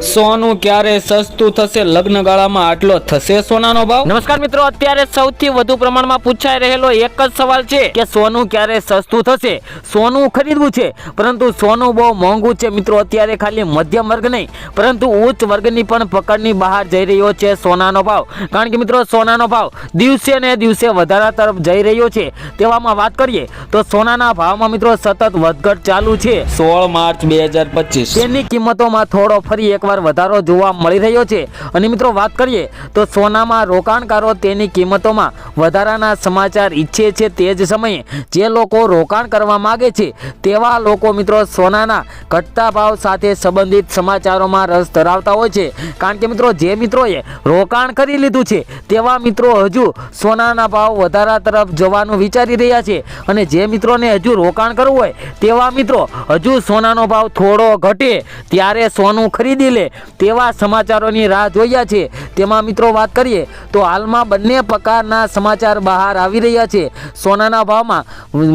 સોનું ક્યારે સસ્તું થશે? લગ્ન ગાળામાં આટલો થશે સોનાનો ભાવ? નમસ્કાર મિત્રો અત્યારે સૌથી વધુ પ્રમાણમાં પૂછાઈ રહેલો એક જ સવાલ છે કે સોનું ક્યારે સસ્તું થશે? સોનું ખરીદવું છે પરંતુ સોનું બહુ મોંઘું છે મિત્રો અત્યારે ખાલી મધ્યમ વર્ગ નહીં પરંતુ ઉચ્ચ વર્ગની પણ પકડની બહાર જઈ રહ્યો છે સોનાનો ભાવ. કારણ કે મિત્રો સોનાનો ભાવ દિવસે ને દિવસે વધારા તરફ જઈ રહ્યો છે. તેવામાં વાત કરીએ તો સોનાના ભાવમાં મિત્રો સતત વધઘટ ચાલુ છે. સોળ માર્ચ બે તેની કિંમતોમાં થોડો ફરી એકવાર વધારો જોવા મળી રહ્યો છે. અને મિત્રો વાત કરીએ તો સોનામાં રોકાણકારો તેની કિંમતોમાં વધારાના સમાચાર ઈચ્છે છે તે જ સમયે જે લોકો રોકાણ કરવા માગે છે તેવા લોકો મિત્રો સોનાના ઘટતા ભાવ સાથે સંબંધિત સમાચારોમાં રસ ધરાવતા હોય છે. કારણ કે મિત્રો જે મિત્રોએ રોકાણ કરી લીધું છે તેવા મિત્રો હજુ સોનાના ભાવ વધારા તરફ જવાનું વિચારી રહ્યા છે. અને જે મિત્રોને હજુ રોકાણ કરવું હોય તેવા મિત્રો હજુ સોનાનો ભાવ થોડો ઘટે ત્યારે સોનું ખરીદી લે તેવા સમાચારોની રાહ જોયા છે. તેમાં મિત્રો વાત કરીએ, તો હાલમાં બંને પ્રકારના સમાચાર બહાર આવી રહ્યા છે. સોનાના ભાવમાં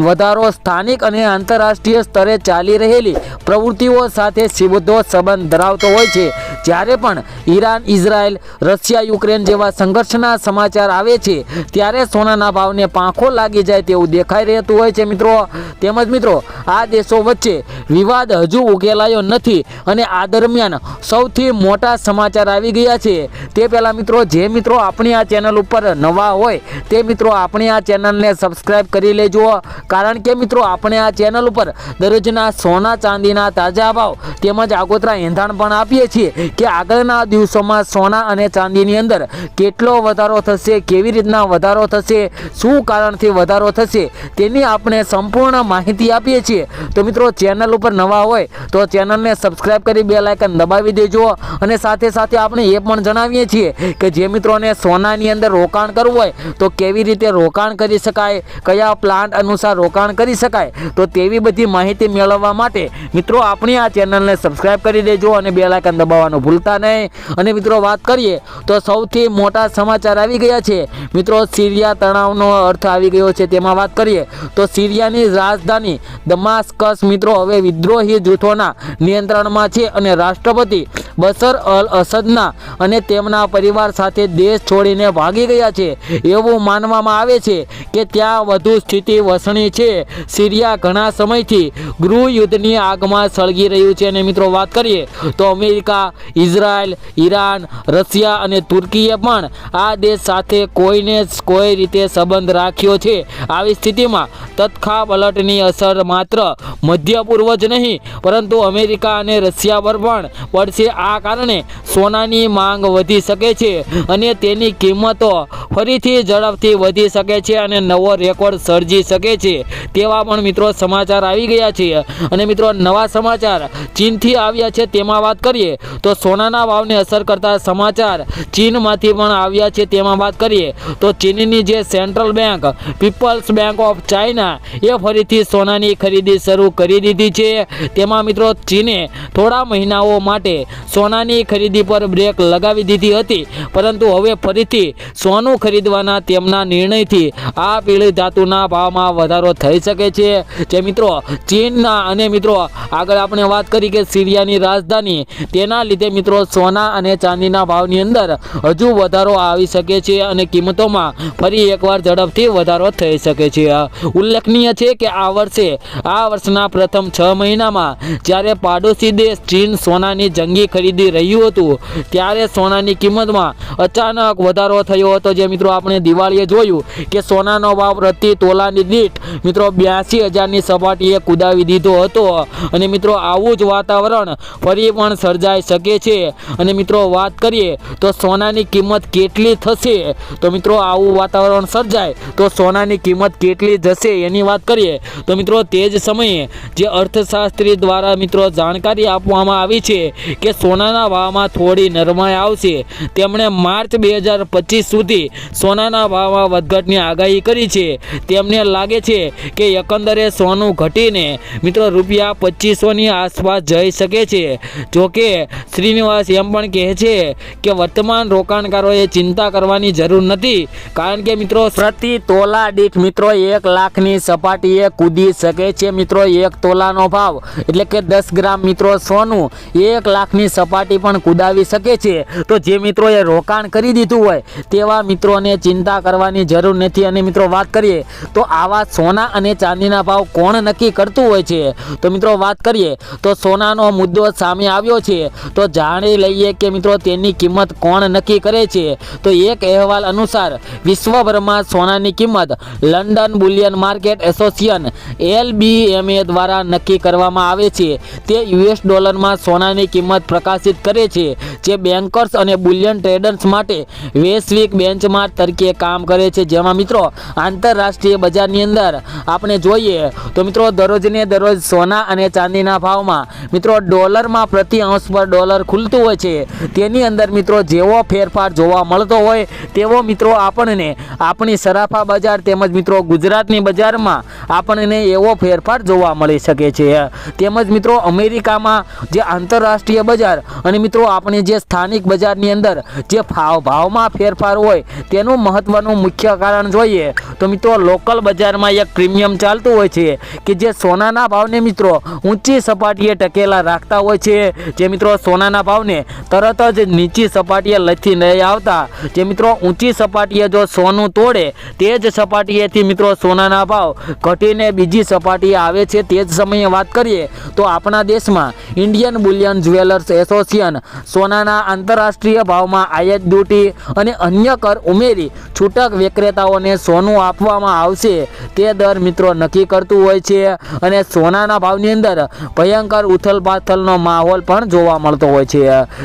વધારો સ્થાનિક અને આંતરરાષ્ટ્રીય સ્તરે ચાલી રહેલી પ્રવૃત્તિઓ સાથે સીધો સંબંધ ધરાવતો હોય છે. જ્યારે પણ ઈરાન, ઇઝરાયલ, રશિયા, યુક્રેન જેવા સંઘર્ષના સમાચાર આવે છે, ત્યારે સોનાના ભાવને પાંખો લાગી જાય તેવું દેખાઈ રહેતું હોય છે મિત્રો. તેમજ મિત્રો, આ દેશો વચ્ચે વિવાદ હજુ ઉકેલાયો નથી અને આ દરમિયાન સૌથી મોટા સમાચાર આવી ગયા છે. તે પહેલાં મિત્રો, જે મિત્રો આપણી આ ચેનલ ઉપર નવા હોય, તે મિત્રો આપણી આ ચેનલને સબસ્ક્રાઈબ કરી લેજો. કારણ કે મિત્રો, આપણે આ ચેનલ ઉપર દરરોજના સોના ચાંદીના તાજા ભાવ તેમજ આગોતરા એંધાણ પણ આપીએ છીએ કે આગળના દિવસોમાં સોના અને ચાંદીની અંદર કેટલો વધારો થશે, કેવી રીતના વધારો થશે, શું કારણથી વધારો થશે, તેની આપણે સંપૂર્ણ માહિતી આપીએ છીએ. તો મિત્રો, ચેનલ ઉપર નવા હોય, તો ચેનલને સબસ્ક્રાઇબ કરી બે લાયકન દબાવી દેજો અને સાથે સાથે આપણે એ પણ જણાવીએ છીએ કે જે મિત્રોને સોનાની અંદર રોકાણ કરવું હોય, તો કેવી રીતે રોકાણ કરી શકાય, કયા પ્લાન્ટ અનુસાર રોકાણ કરી શકાય, તો તેવી બધી માહિતી મેળવવા માટે મિત્રો આપણી આ ચેનલને સબસ્ક્રાઈબ કરી દેજો અને બે લાયકન દબાવવાનું ભૂલતા નહીં. અને મિત્રો વાત કરીએ, તો સૌથી મોટા સમાચાર આવી ગયા છે. મિત્રો સિરિયા તણાવનો અર્થ આવી ગયો છે, તેમાં વાત કરીએ, તો સિરિયાની રાજધાની દમાસ્કસ મિત્રો હવે વિદ્રોહી જૂથોના નિયંત્રણમાં છે અને રાષ્ટ્રપતિ બસર અલ અસદના અને તેમના પરિવાર સાથે દેશ છોડીને ભાગી ગયા છે. એવું માનવામાં આવે છે કે ત્યાં વધુ સ્થિતિ વસણી છે. સિરિયા ઘણા સમયથી ગૃહ યુદ્ધની આગમાં સળગી રહ્યું છે અને મિત્રો વાત કરીએ તો અમેરિકા, ઇઝરાયલ, ઈરાન, રશિયા અને તુર્કીએ પણ આ દેશ સાથે કોઈને કોઈ રીતે સંબંધ રાખ્યો છે. આવી સ્થિતિમાં તત્ખા પલટની અસર માત્ર મધ્ય પૂર્વ જ નહીં, પરંતુ અમેરિકા અને રશિયા પર પણ પડશે. આ કારણે સોનાની માંગ વધી શકે છે અને તેની કિંમતો ફરીથી ઝડપથી વધી શકે છે અને નવો રેકોર્ડ સર્જી શકે છે. તેવા પણ મિત્રો સમાચાર આવી ગયા છે. અને મિત્રો નવા સમાચાર ચીનથી આવ્યા છે તેમાં વાત કરીએ તો સોનાના ભાવને અસર કરતા સમાચાર ચીનમાંથી પણ આવ્યા છે તેમાં વાત કરીએ તો ચીનની જે central bank, people's bank of China એ ફરીથી સોનાની ખરીદી શરૂ કરી દીધી છે. તેમાં મિત્રો ચીને થોડા મહિનાઓ માટે સોનાની ખરીદી પર બ્રેક લગાવી દીધી હતી. પરંતુ હવે ફરીથી સોનું ખરીદવાના તેમના નિર્ણયથી આ પીળી ધાતુના ભાવમાં વધારો થઈ શકે છે. જે મિત્રો ચીનના અને મિત્રો આગળ આપણે વાત કરી કે સિરિયાની રાજધાની, તેના લીધે મિત્રો સોના અને ચાંદીના ભાવની અંદર હજુ વધારો આવી શકે છે અને કિંમતોમાં ફરી એકવાર ઝડપથી વધારો થઈ શકે છે. ઉલ્લેખનીય છે કે આ વર્ષે, આ વર્ષના પ્રથમ છ મહિનામાં જ્યારે પાડોશી દેશ ચીન સોનાની જંગી ખરીદી રહ્યું હતું. ત્યારે સોનાની કિંમતમાં અચાનક વધારો થયો હતો. જે મિત્રો આપણે દિવાળીએ જોયું કે સોનાનો ભાવ પ્રતિ તોલાની દીઠ મિત્રો બ્યાસી હજારની સપાટીએ કુદાવી દીધો હતો. અને મિત્રો આવું જ વાતાવરણ ફરી પણ સર્જાઈ શકે છે. અને મિત્રો વાત કરીએ તો સોનાની કિંમત કેટલી થશે? તો મિત્રો આવું વાતાવરણ સર્જાય તો સોનાની કિંમત કેટલી જશે એની વાત કરીએ તો મિત્રો તે જ સમયે જે અર્થશાસ્ત્રી દ્વારા મિત્રો જાણકારી આપવામાં આવી છે કે સોનાના ભાવમાં થોડી નરમાઈ આવશે. તેમણે માર્ચ બે હજાર પચીસ સુધી સોનાના ભાવમાં વધઘટની આગાહી કરી છે. તેમને લાગે છે કે એકંદરે સોનું ઘટીને મિત્રો રૂપિયા પચીસોની આસપાસ જઈ શકે છે. જોકે શ્રીનિવાસ એમ પણ કહે છે કે વર્તમાન રોકાણકારોએ ચિંતા કરવાની જરૂર નથી. કારણ કે મિત્રો પ્રતિ તોલા દીઠ મિત્રો એક લાખની સપાટીએ કૂદી શકે છે. મિત્રો એક તોલાનો ભાવ એટલે કે દસ ગ્રામ મિત્રો સોનું એક લાખની સપાટી પણ કૂદાવી શકે છે. તો જે મિત્રોએ રોકાણ કરી દીધું હોય, તેવા મિત્રોને ચિંતા કરવાની જરૂર નથી. અને મિત્રો, વાત કરીએ, તો આવા સોના અને ચાંદીના ભાવ કોણ નક્કી કરતું હોય છે? તો મિત્રો, વાત કરીએ, તો સોનાનો મુદ્દો સામે આવ્યો છે. તો જાણી લઈએ કે મિત્રો, તેની કિંમત કોણ નક્કી કરે છે? તો એક અહેવાલ અનુસાર, વિશ્વભરમાં સોનાની કિંમત London bullion market association, LBMA દ્વારા નક્કી કરવામાં આવે છે. તે યુએસ ડોલરમાં સોનાની કિંમત પ્રકાશિત કરે છે, જે બેન્કર્સ અને બુલિયન ટ્રેડર્સ માટે વૈશ્વિક બેન્ચમાર્ક તરીકે કામ કરે છે. જેમાં મિત્રો, આંતરરાષ્ટ્રીય બજારની અંદર આપણે જોઈએ તો મિત્રો, દરરોજને દરરોજ સોના અને ચાંદીના ભાવમાં મિત્રો, ડોલરમાં પ્રતિ અંશ પર ડોલર ખુલતું હોય છે. તેની અંદર મિત્રો, જેવો ફેરફાર જોવા મળતો હોય, તેવો મિત્રો આપણને આપણી સરાફા બજાર તેમજ મિત્રો, ગુજરાતની બજારમાં આપણને એવો ફેરફાર જોવા મળી શકે છે. તેમજ મિત્રો, અમેરિકામાં જે આંતરરાષ્ટ્રીય બજાર. અને મિત્રો, આપણે જે સ્થાનિક બજારની અંદર જે ભાવ ભાવમાં ફેરફાર હોય, તેનું મહત્વનું મુખ્ય કારણ જોઈએ. તો મિત્રો, લોકલ બજારમાં એક પ્રીમિયમ ચાલતું હોય છે કે જે સોનાના ભાવને મિત્રો ઊંચી સપાટીએ ટકેલા રાખતા હોય છે. જે મિત્રો સોનાના ભાવને તરત જ નીચી સપાટીએ લથી નહીં આવતા. જે મિત્રો ઊંચી સપાટીએ જો સોનું તોડે, તે જ સપાટીએથી મિત્રો સોનાના ભાવ ઘટીને બીજી સપાટીએ આવે છે. તે જ સમયે વાત કરીએ તો આપણા દેશમાં ઇન્ડિયન બુલિયન જ્વેલર્સ એસોસિએશન સોનાના આંતરરાષ્ટ્રીય ભાવમાં આયાત ડ્યુટી અને અન્ય કર ઉમેરી છૂટક વિક્રેતાઓને સોનું આપવામાં આવશે. તે દર મિત્રો નક્કી કરતું હોય છે અને સોનાના ભાવની અંદર ભયંકર ઉથલપાથલનો માહોલ પણ જોવા મળતો હોય છે.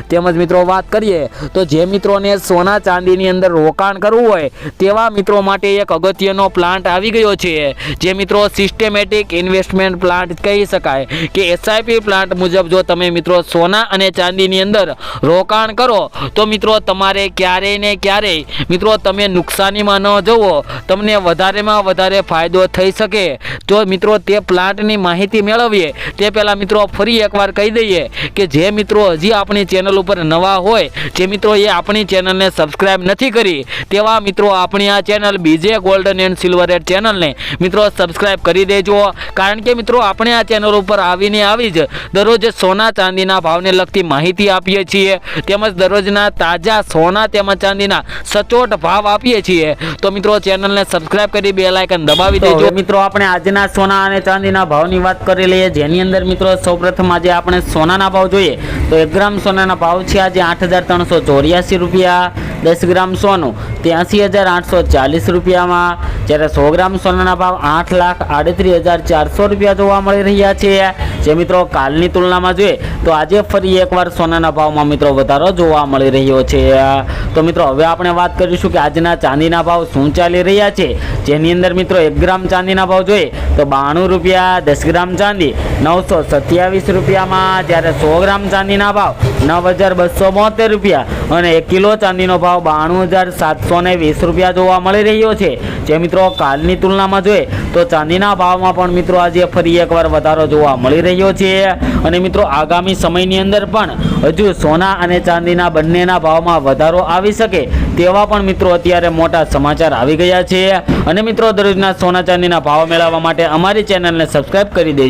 તેમજ મિત્રો વાત કરીએ તો જે મિત્રોને સોના ચાંદીની અંદર રોકાણ કરવું હોય તેવા મિત્રો માટે એક અગત્યનો પ્લાન્ટ આવી ગયો છે. જે મિત્રો સિસ્ટેમેટિક ઇન્વેસ્ટમેન્ટ પ્લાન્ટ કહી શકાય કે એસઆઈપી પ્લાન્ટ મુજબ જો તમે મિત્રો સોના અને ચાંદીની અંદર રોકાણ કરો. તો મિત્રો, તમારે ક્યારેય ને ક્યારેય, મિત્રો, તમે નુકસાનીમાં ન જવો. તમને વધારેમાં વધારે ફાયદો થઈ શકે. તો મિત્રો, તે પ્લાન્ટની માહિતી મેળવીએ, તે પહેલાં મિત્રો ફરી એકવાર કહી દઈએ કે જે મિત્રો હજી આપણી ચેનલ ઉપર નવા હોય, જે મિત્રો એ આપણી ચેનલને સબસ્ક્રાઈબ નથી કરી, તેવા મિત્રો આપણી આ ચેનલ બીજે ગોલ્ડન એન્ડ સિલ્વર એડ ચેનલને મિત્રો સબસ્ક્રાઈબ કરી દેજો. કારણ કે મિત્રો, આપણે આ ચેનલ ઉપર આવીને આવી જ દરરોજ સોના ચાંદીના ભાવને લગતી માહિતી આપીએ છીએ. તેમજ દરરોજના તાજા સોના તેમજ ચાંદીના સચોટ ભાવ આપીએ છીએ. તો મિત્રો ચેનલને સબસ્ક્રાઇબ કરી બે લાઇકન દબાવી દેજો. મિત્રો આપણે આજના સોના અને ચાંદીના ભાવની વાત કરી લઈએ. જેની અંદર મિત્રો સૌપ્રથમ આજે આપણે સોનાના ભાવ જોઈએ. તો એક ગ્રામ સોનાના ભાવ છે આજે આઠ હજાર ત્રણસો ચોર્યાસી રૂપિયા. દસ ગ્રામ સોનું ત્યાંસી હજાર આઠસો ચાલીસ રૂપિયામાં. જ્યારે સો ગ્રામ સોનાના ભાવ આઠ લાખ આડત્રીસ હજાર ચારસો રૂપિયા જોવા મળી રહ્યા છે. જે મિત્રો કાલની તુલનામાં જોઈએ તો આજે ફરી એકવાર સોનાના ભાવમાં મિત્રો વધારો જોવા મળી રહ્યો છે. તો મિત્રો હવે આપણે વાત કરીશું કે આજના ચાંદીના ભાવ શું ચાલી રહ્યા છે. જેની અંદર મિત્રો એક ગ્રામ ચાંદીના ભાવ જોઈએ તો બાણું રૂપિયા દસ ગ્રામ ચાંદી, નવસો સત્યાવીસ રૂપિયામાં જ્યારે સો ગ્રામ ચાંદીના ભાવ, નવ હજાર બસો બોતેર રૂપિયા અને એક કિલો ચાંદીનો ભાવ બાણું હજાર સાતસો ને વીસ રૂપિયા જોવા મળી રહ્યો છે. જે મિત્રો કાલની તુલનામાં જોઈએ તો ચાંદીના ભાવમાં પણ મિત્રો આજે ફરી એકવાર વધારો જોવા મળી રહ્યો છે. અને મિત્રો, આગામી સમયની અંદર પણ હજુ સોના અને ચાંદીના બંનેના ભાવમાં વધારો આવી શકે તેવા પણ મિત્રો અત્યારે મોટા સમાચાર આવી ગયા છે. અને મિત્રો, દરરોજના સોના ચાંદીના ભાવ મેળવવા માટે અમારી ચેનલને સબસ્ક્રાઈબ કરી દેજો.